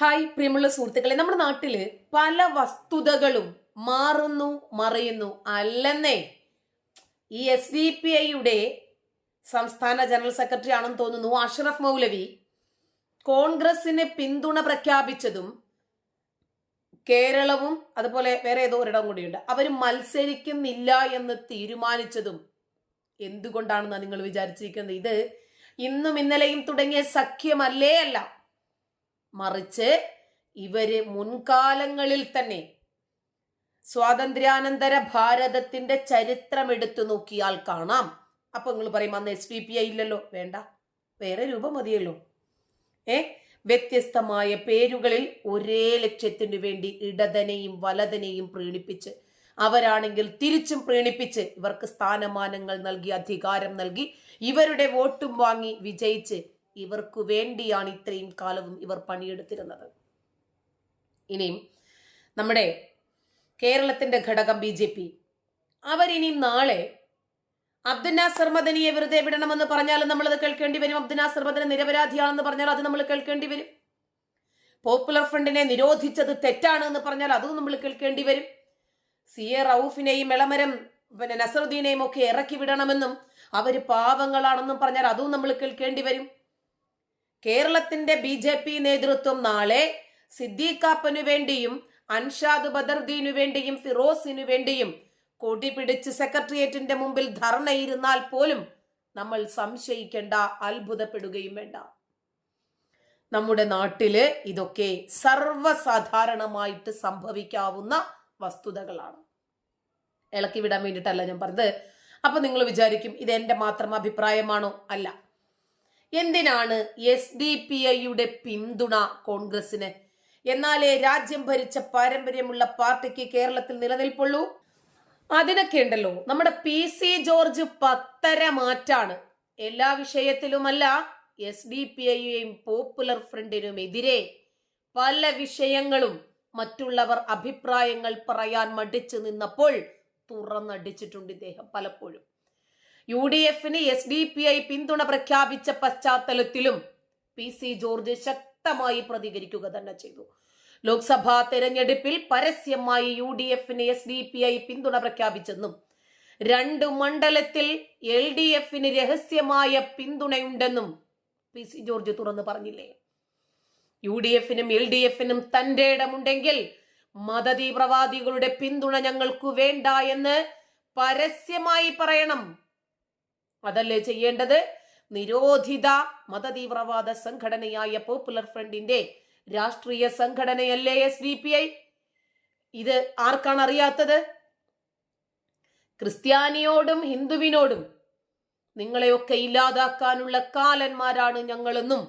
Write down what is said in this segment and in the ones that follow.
Hi പ്രിയമുള്ള സുഹൃത്തുക്കളെ. നമ്മുടെ നാട്ടിൽ പല വസ്തുതകളും മാറുന്നു മറയുന്നു അല്ലെന്നേ. ഈ എസ് ഡി പി ഐയുടെ സംസ്ഥാന ജനറൽ സെക്രട്ടറി ആണെന്ന് തോന്നുന്നു അഷ്റഫ് മൗലവി കോൺഗ്രസിന് പിന്തുണ പ്രഖ്യാപിച്ചതും കേരളവും അതുപോലെ വേറെ ഏതോ ഒരിടം കൂടിയുണ്ട്. അവർ മത്സരിക്കുന്നില്ല എന്ന് തീരുമാനിച്ചതും എന്തുകൊണ്ടാണെന്നാണ് നിങ്ങൾ വിചാരിച്ചിരിക്കുന്നത്? ഇത് ഇന്നും ഇന്നലെയും തുടങ്ങിയ സഖ്യമല്ലേ അല്ല. മറിച്ച് ഇവർ മുൻകാലങ്ങളിൽ തന്നെ സ്വാതന്ത്ര്യാനന്തര ഭാരതത്തിന്റെ ചരിത്രം എടുത്തു നോക്കിയാൽ കാണാം. അപ്പൊ നിങ്ങൾ പറയും അന്ന് എസ് ഡി പി ഐ ഇല്ലല്ലോ. വേണ്ട. വേറെ രൂപം മതിയല്ലോ. ഏ? വ്യത്യസ്തമായ പേരുകളിൽ ഒരേ ലക്ഷ്യത്തിനു വേണ്ടി ഇടതനെയും വലതനെയും പ്രീണിപ്പിച്ച് അവരാണെങ്കിൽ തിരിച്ചും പ്രീണിപ്പിച്ച് ഇവർക്ക് സ്ഥാനമാനങ്ങൾ നൽകി അധികാരം നൽകി ഇവരുടെ വോട്ടും വാങ്ങി വിജയിച്ച് ഇവർക്ക് വേണ്ടിയാണ് ഇത്രയും കാലവും ഇവർ പണിയെടുത്തിരുന്നത്. ഇനിയും നമ്മുടെ കേരളത്തിന്റെ ഘടകം ബി ജെ പി. അവരിനി നാളെ അബ്ദുൽ നാസർ മദനിയെ വെറുതെ വിടണമെന്ന് പറഞ്ഞാൽ നമ്മളത് കേൾക്കേണ്ടി വരും. അബ്ദുൽ നാസർ മദന നിരപരാധിയാണെന്ന് പറഞ്ഞാൽ അത് നമ്മൾ കേൾക്കേണ്ടി വരും. പോപ്പുലർ ഫ്രണ്ടിനെ നിരോധിച്ചത് തെറ്റാണ് എന്ന് പറഞ്ഞാൽ അതും നമ്മൾ കേൾക്കേണ്ടി വരും. സി എ റൌഫിനെയും എളമരം പിന്നെ നസറുദ്ദീനെയും ഒക്കെ ഇറക്കി വിടണമെന്നും അവർ പാവങ്ങളാണെന്നും പറഞ്ഞാൽ അതും നമ്മൾ കേൾക്കേണ്ടി വരും. കേരളത്തിന്റെ ബി ജെ പി നേതൃത്വം നാളെ സിദ്ദീഖാപ്പനു വേണ്ടിയും അൻഷാദ് ബദർദീനു വേണ്ടിയും ഫിറോസിനു വേണ്ടിയും കൂട്ടി പിടിച്ച് സെക്രട്ടേറിയറ്റിന്റെ മുമ്പിൽ ധർണയിരുന്നാൽ പോലും നമ്മൾ സംശയിക്കേണ്ട അത്ഭുതപ്പെടുകയും വേണ്ട. നമ്മുടെ നാട്ടിൽ ഇതൊക്കെ സർവസാധാരണമായിട്ട് സംഭവിക്കാവുന്ന വസ്തുതകളാണ്. ഇളക്കി വിടാൻ വേണ്ടിയിട്ടല്ല ഞാൻ പറഞ്ഞത്. അപ്പൊ നിങ്ങൾ വിചാരിക്കും ഇത് എന്റെ മാത്രം അഭിപ്രായമാണോ? അല്ല. എന്തിനാണ് എസ് ഡി പി ഐയുടെ പിന്തുണ കോൺഗ്രസിന് എന്നാലേ രാജ്യം ഭരിച്ച പാരമ്പര്യമുള്ള പാർട്ടിക്ക് കേരളത്തിൽ നിലനിൽപ്പുള്ളൂ? അതിനൊക്കെ ഉണ്ടല്ലോ. നമ്മുടെ പി സി ജോർജ് പത്തര മാറ്റാണ്. എല്ലാ വിഷയത്തിലുമല്ല എസ് ഡി പി ഐയും പോപ്പുലർ ഫ്രണ്ടിനും എതിരെ പല വിഷയങ്ങളും മറ്റുള്ളവർ അഭിപ്രായങ്ങൾ പറയാൻ മടിച്ചു നിന്നപ്പോൾ തുറന്നടിച്ചിട്ടുണ്ട് ഇദ്ദേഹം പലപ്പോഴും. യു ഡി എഫിന് എസ് ഡി പി ഐ പിന്തുണ പ്രഖ്യാപിച്ച പശ്ചാത്തലത്തിലും പി സി ജോർജ് ശക്തമായി പ്രതികരിക്കുക തന്നെ ചെയ്തു. ലോക്സഭാ തെരഞ്ഞെടുപ്പിൽ പരസ്യമായി യു ഡി എഫിന് എസ് ഡി പി ഐ പിന്തുണ പ്രഖ്യാപിച്ചെന്നും രണ്ട് മണ്ഡലത്തിൽ എൽ ഡി എഫിന് രഹസ്യമായ പിന്തുണയുണ്ടെന്നും പി സി ജോർജ് തുറന്നു പറഞ്ഞില്ലേ? യു ഡി എഫിനും എൽ ഡി എഫിനും തന്റെ ഇടമുണ്ടെങ്കിൽ മതതീവ്രവാദികളുടെ പിന്തുണ ഞങ്ങൾക്ക് വേണ്ട എന്ന് പരസ്യമായി പറയണം അതല്ലേ ചെയ്യേണ്ടത്? നിരോധിത മതതീവ്രവാദ സംഘടനയായ പോപ്പുലർ ഫ്രണ്ടിന്റെ രാഷ്ട്രീയ സംഘടനയല്ലേ എസ് ഡി പി ഐ ഇത് ആർക്കാണ് അറിയാത്തത്? ക്രിസ്ത്യാനിയോടും ഹിന്ദുവിനോടും. നിങ്ങളെയൊക്കെ ഇല്ലാതാക്കാനുള്ള കാലന്മാരാണ് ഞങ്ങളെന്നും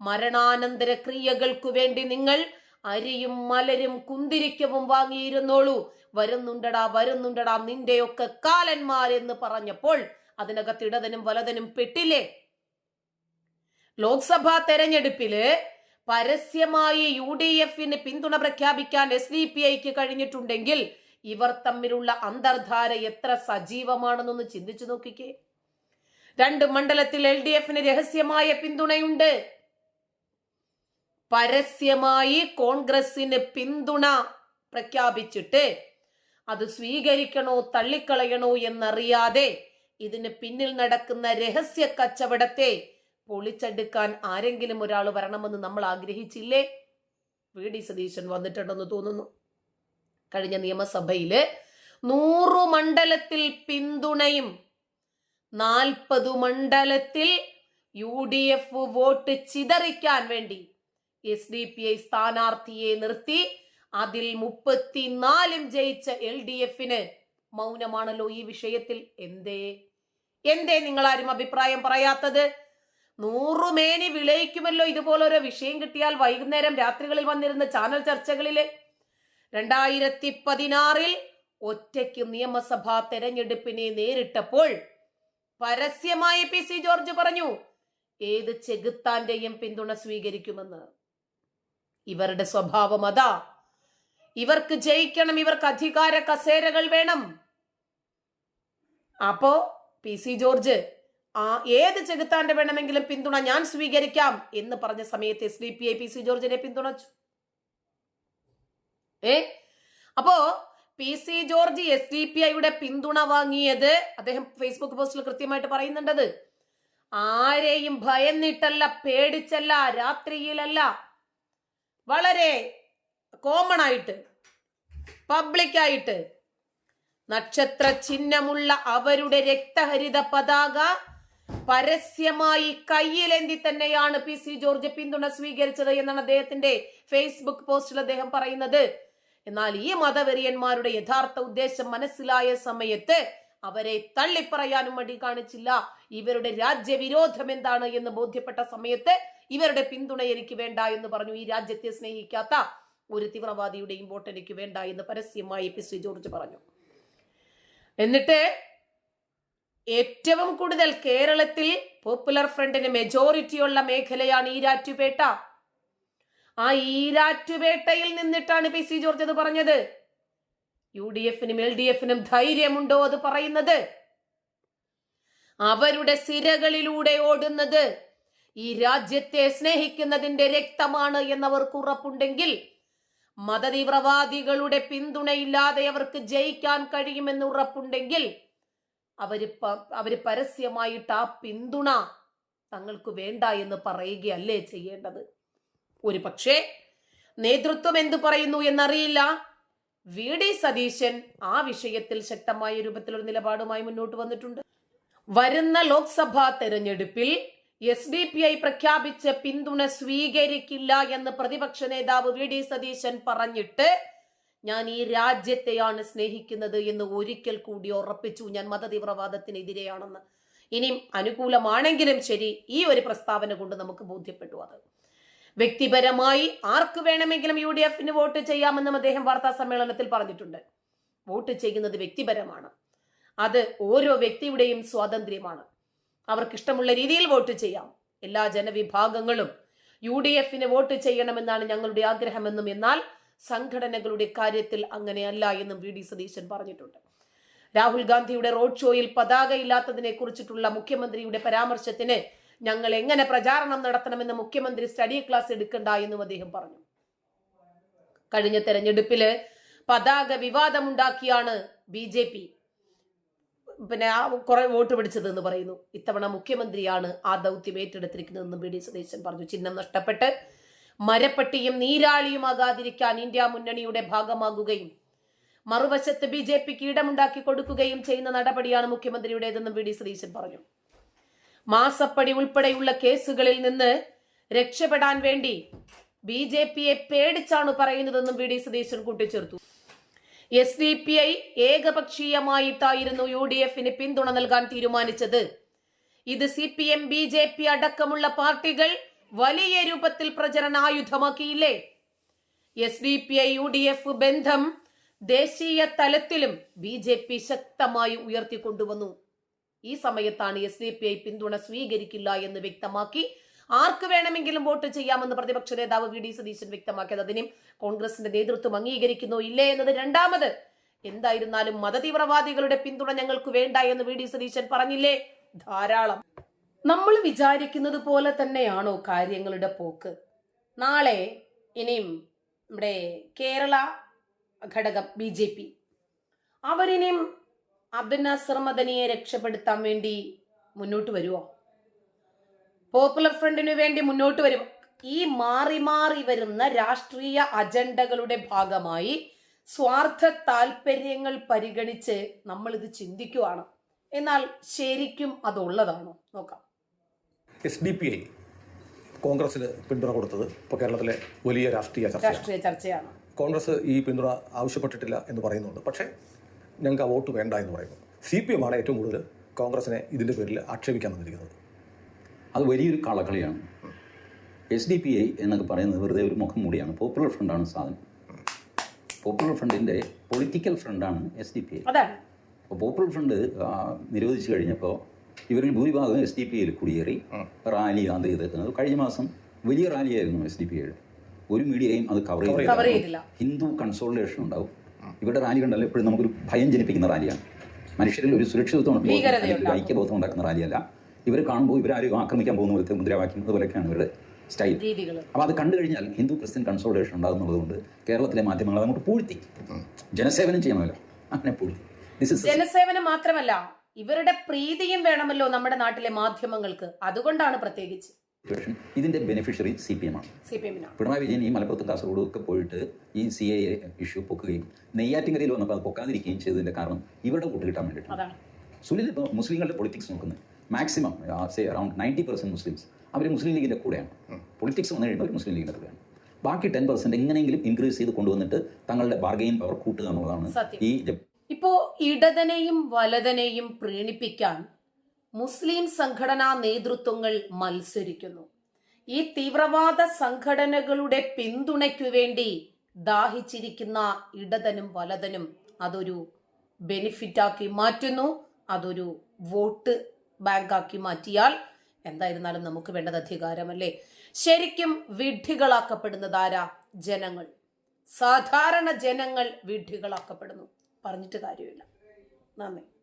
മരണാനന്തര ക്രിയകൾക്കു വേണ്ടി നിങ്ങൾ അരിയും മലരും കുന്തിരിക്കവും വാങ്ങിയിരുന്നോളൂ. വരുന്നുണ്ടടാ വരുന്നുണ്ടടാ നിന്റെയൊക്കെ കാലന്മാരെന്ന് പറഞ്ഞപ്പോൾ അതിനകത്ത് ഇടതനും വലതനും പെട്ടില്ലേ? ലോക്സഭാ തെരഞ്ഞെടുപ്പിൽ പരസ്യമായി യു ഡി എഫിന് പിന്തുണ പ്രഖ്യാപിക്കാൻ എസ് ഡി പി ഐക്ക് കഴിഞ്ഞിട്ടുണ്ടെങ്കിൽ ഇവർ തമ്മിലുള്ള അന്തർധാര എത്ര സജീവമാണെന്നൊന്ന് ചിന്തിച്ചു നോക്കിക്കേ. രണ്ട് മണ്ഡലത്തിൽ എൽ ഡി എഫിന് രഹസ്യമായ പിന്തുണയുണ്ട്. പരസ്യമായി കോൺഗ്രസിന് പിന്തുണ പ്രഖ്യാപിച്ചിട്ട് അത് സ്വീകരിക്കണോ തള്ളിക്കളയണോ എന്നറിയാതെ ഇതിന് പിന്നിൽ നടക്കുന്ന രഹസ്യ കച്ചവടത്തെ പൊളിച്ചെടുക്കാൻ ആരെങ്കിലും ഒരാൾ വരണമെന്ന് നമ്മൾ ആഗ്രഹിച്ചില്ലേ? വി. ഡി. സതീശൻ വന്നിട്ടുണ്ടെന്ന് തോന്നുന്നു. കഴിഞ്ഞ നിയമസഭയിൽ നൂറു മണ്ഡലത്തിൽ പിന്തുണയും നാൽപ്പതു മണ്ഡലത്തിൽ യു. ഡി. എഫ്. വോട്ട് ചിതറിക്കാൻ വേണ്ടി എസ്. ഡി. പി. ഐ സ്ഥാനാർത്ഥിയെ നിർത്തി അതിൽ മുപ്പത്തിനാലും ജയിച്ച എൽ. ഡി. എഫിന് മൗനമാണല്ലോ ഈ വിഷയത്തിൽ. എന്തേ? എന്തേ നിങ്ങൾ ആരും അഭിപ്രായം പറയാത്തത്? നൂറുമേനി വിളയിക്കുമല്ലോ ഇതുപോലൊരു വിഷയം കിട്ടിയാൽ വൈകുന്നേരം രാത്രികളിൽ വന്നിരുന്ന ചാനൽ ചർച്ചകളിൽ. രണ്ടായിരത്തി പതിനാറിൽ ഒറ്റയ്ക്ക് നിയമസഭാ തെരഞ്ഞെടുപ്പിനെ നേരിട്ടപ്പോൾ പരസ്യമായി പി സി ജോർജ് പറഞ്ഞു ഏത് ചെകുത്താന്റെയും പിന്തുണ സ്വീകരിക്കുമെന്ന്. ഇവരുടെ സ്വഭാവം അതാ. ഇവർക്ക് ജയിക്കണം ഇവർക്ക് അധികാര കസേരകൾ വേണം. അപ്പോ പി സി ജോർജ് ആ ഏത് ചെകുത്താന്റെ വേണമെങ്കിലും പിന്തുണ ഞാൻ സ്വീകരിക്കാം എന്ന് പറഞ്ഞ സമയത്ത് S D P I P C ജോർജിനെ പിന്തുണച്ചു. ഏ? അപ്പോ P C George S D P ഐയുടെ പിന്തുണ വാങ്ങിയത് അദ്ദേഹം ഫേസ്ബുക്ക് പോസ്റ്റിൽ കൃത്യമായിട്ട് പറയുന്നുണ്ടത്. ആരെയും ഭയന്നിട്ടല്ല പേടിച്ചല്ല രാത്രിയിലല്ല. വളരെ കോമൺ ആയിട്ട് പബ്ലിക്കായിട്ട് നക്ഷത്ര ചിഹ്നമുള്ള അവരുടെ രക്തഹരിത പതാക പരസ്യമായി കയ്യിലേന്തി തന്നെയാണ് പി സി ജോർജ് പിന്തുണ സ്വീകരിച്ചത് എന്നാണ് അദ്ദേഹത്തിന്റെ ഫേസ്ബുക്ക് പോസ്റ്റിൽ അദ്ദേഹം പറയുന്നത്. എന്നാൽ ഈ മതവെറിയന്മാരുടെ യഥാർത്ഥ ഉദ്ദേശം മനസ്സിലായ സമയത്ത് അവരെ തള്ളിപ്പറയാനും മടി കാണിച്ചില്ല. ഇവരുടെ രാജ്യവിരോധം എന്താണ് എന്ന് ബോധ്യപ്പെട്ട സമയത്ത് ഇവരുടെ പിന്തുണ എനിക്ക് വേണ്ട എന്ന് പറഞ്ഞു ഈ രാജ്യത്തെ സ്നേഹിക്കാത്ത ഒരു തീവ്രവാദിയുടെയും വോട്ട് എനിക്ക് വേണ്ട എന്ന് പരസ്യമായി പി സി ജോർജ് പറഞ്ഞു. എന്നിട്ട് ഏറ്റവും കൂടുതൽ കേരളത്തിൽ പോപ്പുലർ ഫ്രണ്ടിന് മെജോറിറ്റി ഉള്ള മേഖലയാണ് ഈരാറ്റുപേട്ട. ആ ഈരാറ്റുപേട്ടയിൽ നിന്നിട്ടാണ് പി സി ജോർജ് അത് പറഞ്ഞത്. യു ഡി എഫിനും എൽ ഡി എഫിനും ധൈര്യമുണ്ടോ അത് പറയുന്നത്? അവരുടെ സിരകളിലൂടെ ഓടുന്നത് ഈ രാജ്യത്തെ സ്നേഹിക്കുന്നതിന്റെ രക്തമാണ് എന്നവർക്ക് ഉറപ്പുണ്ടെങ്കിൽ മതതീവ്രവാദികളുടെ പിന്തുണയില്ലാതെ അവർക്ക് ജയിക്കാൻ കഴിയുമെന്ന് ഉറപ്പുണ്ടെങ്കിൽ അവർ അവർ പരസ്യമായിട്ട് ആ പിന്തുണ തങ്ങൾക്ക് വേണ്ട എന്ന് പറയുകയല്ലേ ചെയ്യേണ്ടത്. ഒരു പക്ഷേ നേതൃത്വം എന്തു പറയുന്നു എന്നറിയില്ല. വി. ഡി. സതീശൻ ആ വിഷയത്തിൽ ശക്തമായ രൂപത്തിലൊരു നിലപാടുമായി മുന്നോട്ട് വന്നിട്ടുണ്ട്. വരുന്ന ലോക്സഭാ തെരഞ്ഞെടുപ്പിൽ എസ് ഡി പി ഐ പ്രഖ്യാപിച്ച പിന്തുണ സ്വീകരിക്കില്ല എന്ന് പ്രതിപക്ഷ നേതാവ് വി ഡി സതീശൻ പറഞ്ഞിട്ട് ഞാൻ ഈ രാജ്യത്തെയാണ് സ്നേഹിക്കുന്നത് എന്ന് ഒരിക്കൽ കൂടി ഉറപ്പിച്ചു. ഞാൻ മതതീവ്രവാദത്തിനെതിരെയാണെന്ന്. ഇനിയും അനുകൂലമാണെങ്കിലും ശരി ഈ ഒരു പ്രസ്താവന കൊണ്ട് നമുക്ക് ബോധ്യപ്പെട്ടു അത്. വ്യക്തിപരമായി ആർക്ക് വേണമെങ്കിലും യു ഡി എഫിന് വോട്ട് ചെയ്യാമെന്നും അദ്ദേഹം വാർത്താ സമ്മേളനത്തിൽ പറഞ്ഞിട്ടുണ്ട്. വോട്ട് ചെയ്യുന്നത് വ്യക്തിപരമാണ്. അത് ഓരോ വ്യക്തിയുടെയും സ്വാതന്ത്ര്യമാണ്. അവർക്ക് ഇഷ്ടമുള്ള രീതിയിൽ വോട്ട് ചെയ്യാം. എല്ലാ ജനവിഭാഗങ്ങളും യു ഡി എഫിന് വോട്ട് ചെയ്യണമെന്നാണ് ഞങ്ങളുടെ ആഗ്രഹമെന്നും എന്നാൽ സംഘടനകളുടെ കാര്യത്തിൽ അങ്ങനെയല്ല എന്നും വി ഡി സതീശൻ പറഞ്ഞിട്ടുണ്ട്. രാഹുൽ ഗാന്ധിയുടെ റോഡ് ഷോയിൽ പതാക ഇല്ലാത്തതിനെ കുറിച്ചിട്ടുള്ള മുഖ്യമന്ത്രിയുടെ പരാമർശത്തിന് ഞങ്ങൾ എങ്ങനെ പ്രചാരണം നടത്തണമെന്ന് മുഖ്യമന്ത്രി സ്റ്റഡി ക്ലാസ് എടുക്കണ്ട എന്നും അദ്ദേഹം പറഞ്ഞു. കഴിഞ്ഞ തെരഞ്ഞെടുപ്പിൽ പതാക വിവാദമുണ്ടാക്കിയാണ് ബി ജെ പി. പിന്നെ ആ കുറെ വോട്ട് പിടിച്ചത് എന്ന് പറയുന്നു. ഇത്തവണ മുഖ്യമന്ത്രിയാണ് ആ ദൗത്യം ഏറ്റെടുത്തിരിക്കുന്നതെന്നും വി ഡി സതീശൻ പറഞ്ഞു. ചിഹ്നം നഷ്ടപ്പെട്ട് മരപ്പട്ടിയും നീരാളിയുമാകാതിരിക്കാൻ ഇന്ത്യ മുന്നണിയുടെ ഭാഗമാകുകയും മറുവശത്ത് ബി ജെ പിക്ക് ഇടമുണ്ടാക്കി കൊടുക്കുകയും ചെയ്യുന്ന നടപടിയാണ് മുഖ്യമന്ത്രിയുടേതെന്നും വി ഡി സതീശൻ പറഞ്ഞു. മാസപ്പടി ഉൾപ്പെടെയുള്ള കേസുകളിൽ നിന്ന് രക്ഷപ്പെടാൻ വേണ്ടി ബി ജെ പിയെ പേടിച്ചാണ് പറയുന്നതെന്നും വി ഡി സതീശൻ കൂട്ടിച്ചേർത്തു. എസ് ഡി പി ഐ ഏകപക്ഷീയമായിട്ടായിരുന്നു യു ഡി എഫിന് പിന്തുണ നൽകാൻ തീരുമാനിച്ചത്. ഇത് C P M B J P അടക്കമുള്ള പാർട്ടികൾ വലിയ രൂപത്തിൽ പ്രചരണായുധമാക്കിയില്ലേ? S D P I U D F ബന്ധം ദേശീയ തലത്തിലും ബി ജെ പി ശക്തമായി ഉയർത്തിക്കൊണ്ടുവന്നു. ഈ സമയത്താണ് എസ് ഡി പി ഐ പിന്തുണ സ്വീകരിക്കില്ല എന്ന് വ്യക്തമാക്കി ആർക്ക് വേണമെങ്കിലും വോട്ട് ചെയ്യാമെന്ന് പ്രതിപക്ഷ നേതാവ് വി ഡി സതീശൻ വ്യക്തമാക്കിയത്. അതിനും കോൺഗ്രസിന്റെ നേതൃത്വം അംഗീകരിക്കുന്നു ഇല്ലേ എന്നത് രണ്ടാമത്. എന്തായിരുന്നാലും മതതീവ്രവാദികളുടെ പിന്തുണ ഞങ്ങൾക്ക് വേണ്ട എന്ന് വി ഡി സതീശൻ പറഞ്ഞില്ലേ? ധാരാളം. നമ്മൾ വിചാരിക്കുന്നത് പോലെ തന്നെയാണോ കാര്യങ്ങളുടെ പോക്ക്? നാളെ ഇനിയും നമ്മുടെ കേരള ഘടകം ബി ജെ പി. അവരിനിയും അബ്ദുൽ നാസർ മദനിയെ രക്ഷപ്പെടുത്താൻ വേണ്ടി മുന്നോട്ട് വരുമോ പോപ്പുലർ ഫ്രണ്ടിനു വേണ്ടി മുന്നോട്ട് വരും. ഈ മാറി മാറി വരുന്ന രാഷ്ട്രീയ അജണ്ടകളുടെ ഭാഗമായി സ്വാർത്ഥ താല്പര്യങ്ങൾ പരിഗണിച്ച് നമ്മൾ ഇത് ചിന്തിക്കുവാണ്. എന്നാൽ ശരിക്കും അതുള്ളതാണോ നോക്കാം. എസ് ഡി പി ഐ കോൺഗ്രസിന് പിന്തുണ കൊടുത്തത് ഇപ്പോൾ കേരളത്തിലെ വലിയ രാഷ്ട്രീയ ചർച്ചയാണ്. രാഷ്ട്രീയ ചർച്ചയാണ്. കോൺഗ്രസ് ഈ പിന്തുണ ആവശ്യപ്പെട്ടിട്ടില്ല എന്ന് പറയുന്നുണ്ട്. പക്ഷേ ഞങ്ങൾക്ക് ആ വോട്ട് വേണ്ട എന്ന് പറയുന്നു. സി പി എമ്മാണ് ഏറ്റവും കൂടുതൽ കോൺഗ്രസിനെ ഇതിന്റെ പേരിൽ ആക്ഷേപിക്കാൻ വന്നിരിക്കുന്നത്. അത് വലിയൊരു കളകളിയാണ് എസ് ഡി പി ഐ എന്നൊക്കെ പറയുന്നത് വെറുതെ ഒരു മുഖം മൂടിയാണ്. പോപ്പുലർ ഫ്രണ്ടാണ് സാധനം. പോപ്പുലർ ഫ്രണ്ടിന്റെ പൊളിറ്റിക്കൽ ഫ്രണ്ടാണ് എസ് ഡി പി ഐ അപ്പോൾ പോപ്പുലർ ഫ്രണ്ട് നിരോധിച്ചു കഴിഞ്ഞപ്പോൾ ഇവരിൽ ഭൂരിഭാഗം എസ് ഡി പി ഐയിൽ കുടിയേറി. റാലി അത് ചെയ്തേക്കുന്നത്. കഴിഞ്ഞ മാസം വലിയ റാലിയായിരുന്നു എസ് ഡി പി ഐയുടെ ഒരു മീഡിയയും അത് കവർ ചെയ്തില്ല. ഹിന്ദു കൺസോളിഡേഷൻ ഉണ്ടാവും. ഇവരുടെ റാലി കണ്ടല്ലോ എപ്പോഴും നമുക്കൊരു ഭയം ജനിപ്പിക്കുന്ന റാലിയാണ്. മനുഷ്യരിൽ ഒരു സുരക്ഷിതത്വം ഐക്യബോധം ഉണ്ടാക്കുന്ന റാലിയല്ല. ഇവർ കാണുമ്പോൾ ഇവരാരും ആക്രമിക്കാൻ പോകുന്ന പോലത്തെ മുദ്രാവാക്യം അതുപോലെയൊക്കെയാണ് ഇവരുടെ സ്റ്റൈൽ. അപ്പോൾ അത് കണ്ടു കഴിഞ്ഞാൽ ഹിന്ദു ക്രിസ്ത്യൻ കൺസോൾട്ടേഷൻ ഉണ്ടാകുന്നതുകൊണ്ട് കേരളത്തിലെ മാധ്യമങ്ങൾ അങ്ങോട്ട് പൂഴ്ത്തി. ജനസേവനം ചെയ്യണമല്ലോ. അങ്ങനെ പൂഴ്ത്തി. ജനസേവനം മാത്രമല്ല ഇവരുടെ പ്രീതിയും വേണമല്ലോ നമ്മുടെ നാട്ടിലെ മാധ്യമങ്ങൾക്ക്. അതുകൊണ്ടാണ് പ്രത്യേകിച്ച്. ഇതിന്റെ ബെനിഫിഷ്യറി സി പി എം ആണ്. പിണറായി വിജയൻ ഈ മലപ്പുറത്തും കാസർഗോഡും ഒക്കെ പോയിട്ട് ഈ സി എ ഇഷ്യൂ പൊക്കുകയും നെയ്യാറ്റിങ്കരയിൽ വന്നപ്പോൾ അത് പൊക്കാതിരിക്കുകയും ചെയ്തതിന്റെ കാരണം ഇവരുടെ വോട്ട് കിട്ടാൻ വേണ്ടിയിട്ടാണ്. അതാണ്. സുനിൽ ഇപ്പോൾ മുസ്ലിങ്ങളുടെ പൊളിറ്റിക്സ് നോക്കുന്നത് maximum say around ninety percent Muslims അവർ മുസ്ലിം ലീഗിന്റെ കൂടെയാണ്. പൊളിറ്റിക്സ് വന്നു കഴിയുമ്പോൾ അവർ മുസ്ലിം ലീഗിന്റെ കൂടെയാണ്. ബാക്കി ടെൻ പെർസെന്റ് എങ്ങനെയെങ്കിലും ഇൻക്രീസ് ചെയ്ത് കൊണ്ടുവന്നിട്ട് തങ്ങളുടെ ബാർഗെയിൻ പവർ കൂട്ടുക എന്നുള്ളതാണ് ഈ ഇപ്പോ ഇടതനെയും വലതനെയും പ്രീണിപ്പിക്കാൻ മുസ്ലിം സംഘടനാ നേതൃത്വങ്ങൾ മത്സരിക്കുന്നു. ഈ തീവ്രവാദ സംഘടനകളുടെ പിന്തുണയ്ക്കു വേണ്ടി ദാഹിച്ചിരിക്കുന്ന ഇടതനും വലതനും അതൊരു ബെനിഫിറ്റാക്കി മാറ്റുന്നു അതൊരു വോട്ട് ബാങ്കാക്കി മാറ്റിയാൽ എന്തായിരുന്നാലും നമുക്ക് വേണ്ടത് അധികാരമല്ലേ? ശരിക്കും വിഡ്ഢികളാക്കപ്പെടുന്നത് ആരാ ജനങ്ങൾ? സാധാരണ ജനങ്ങൾ വിഡ്ഢികളാക്കപ്പെടുന്നു. പറഞ്ഞിട്ട് കാര്യമില്ല. നന്ദി.